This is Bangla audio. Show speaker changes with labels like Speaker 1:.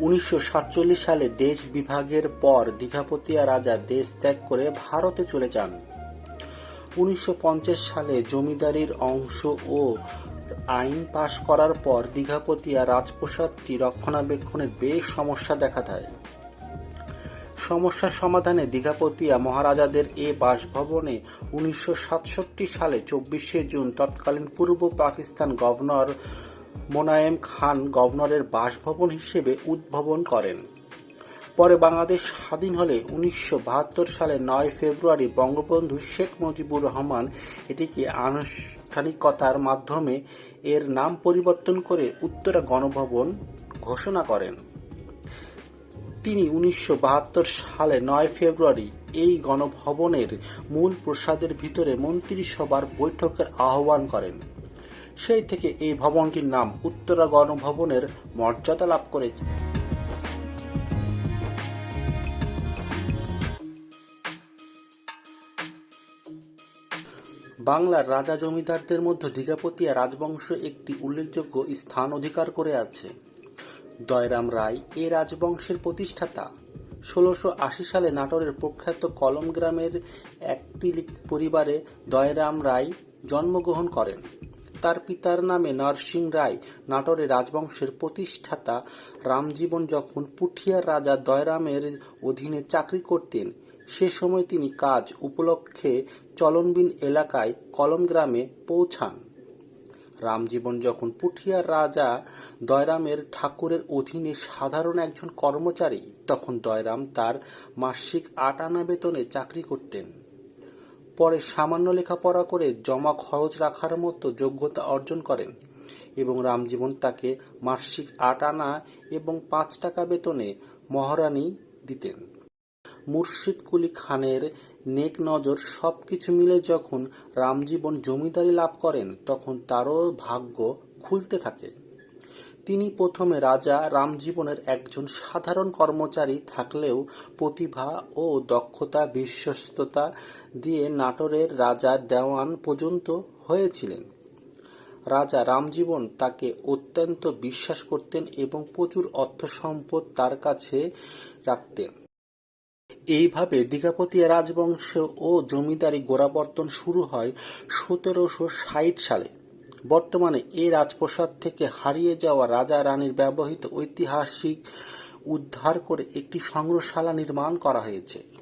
Speaker 1: উনিশশো সাতচল্লিশ সালে দেশ বিভাগের পর দীঘাপতিয়া রাজা দেশ ত্যাগ করে ভারতে চলে যান। উনিশশো পঞ্চাশ সালে জমিদারির অংশ ও আইন পাশ করার পর দীঘাপতিয়া রাজপ্রাসাদটি রক্ষণাবেক্ষণের বেশ সমস্যা দেখা দেয়। সমস্যার সমাধানে দীঘাপতিয়া মহারাজাদের এ বাসভবনে উনিশশো সাতষট্টি সালে চব্বিশে জুন তৎকালীন পূর্ব পাকিস্তান গভর্নর মোনায়েম খান গভর্নরের বাসভবন হিসেবে উদ্ভাবন করেন। পরে বাংলাদেশ স্বাধীন হলে উনিশশো বাহাত্তর সালে নয় ফেব্রুয়ারি বঙ্গবন্ধু শেখ মুজিবুর রহমান এটিকে আনুষ্ঠানিকতার মাধ্যমে এর নাম পরিবর্তন করে উত্তরা গণভবন ঘোষণা করেন। তিনি উনিশশো বাহাত্তর সালে নয় ফেব্রুয়ারি এই গণভবনের মূল প্রসাদের ভিতরে মন্ত্রিসভার বৈঠকের আহ্বান করেন। সেই থেকে এই ভবনটির নাম উত্তরা গণভবনের মর্যাদা লাভ করেছে। বাংলার রাজা জমিদারদের মধ্যে দীঘাপতিয়া রাজবংশ একটি উল্লেখযোগ্য স্থান অধিকার করে আছে। দয়রাম রায় এ রাজবংশের প্রতিষ্ঠাতা। ষোলোশো আশি সালে নাটোরের প্রখ্যাত কলম গ্রামের একটি পরিবারে দয়রাম রায় জন্মগ্রহণ করেন। তার পিতার নামে নরসিং রায় নাটোরের রাজবংশের প্রতিষ্ঠাতা রামজীবন যখন পুঠিয়ার রাজা দয়রামের অধীনে চাকরি করতেন, সে সময় তিনি কাজ উপলক্ষে চলনবিল এলাকায় কলম গ্রামে পৌঁছান। রামজীবন যখন পুঠিয়ার রাজা দয়রামের ঠাকুরের অধীনে সাধারণ একজন কর্মচারী, তখন দয়রাম তার মাসিক আট আনা বেতনে চাকরি করতেন। পরে সামান্য লেখাপড়া করে জমা খরচ রাখার মতো যোগ্যতা অর্জন করেন এবং রামজীবন তাকে মাসিক আট আনা এবং পাঁচ টাকা বেতনে মহারানি দিতেন। মুর্শিদ কুলি খানের নেক নজর সবকিছু মিলে যখন রামজীবন জমিদারি লাভ করেন, তখন তারও ভাগ্য খুলতে থাকে। তিনি প্রথমে রাজা রামজীবনের একজন সাধারণ কর্মচারী থাকলেও প্রতিভা ও দক্ষতা, বিশ্বস্ততা দিয়ে নাটোরের রাজা দেওয়ান পর্যন্ত হয়েছিলেন। রাজা রামজীবন তাকে অত্যন্ত বিশ্বাস করতেন এবং প্রচুর অর্থ সম্পদ তার কাছে রাখতেন। এইভাবে দীঘাপতিয়া রাজবংশ ও জমিদারি গোড়াপত্তন শুরু হয় সতেরোশো ষাট সালে। বর্তমানে এ রাজপ্রাসাদ থেকে হারিয়ে যাওয়া রাজা রানীর ব্যবহৃত ঐতিহাসিক উদ্ধার করে একটি সংগ্রহশালা নির্মাণ করা হয়েছে।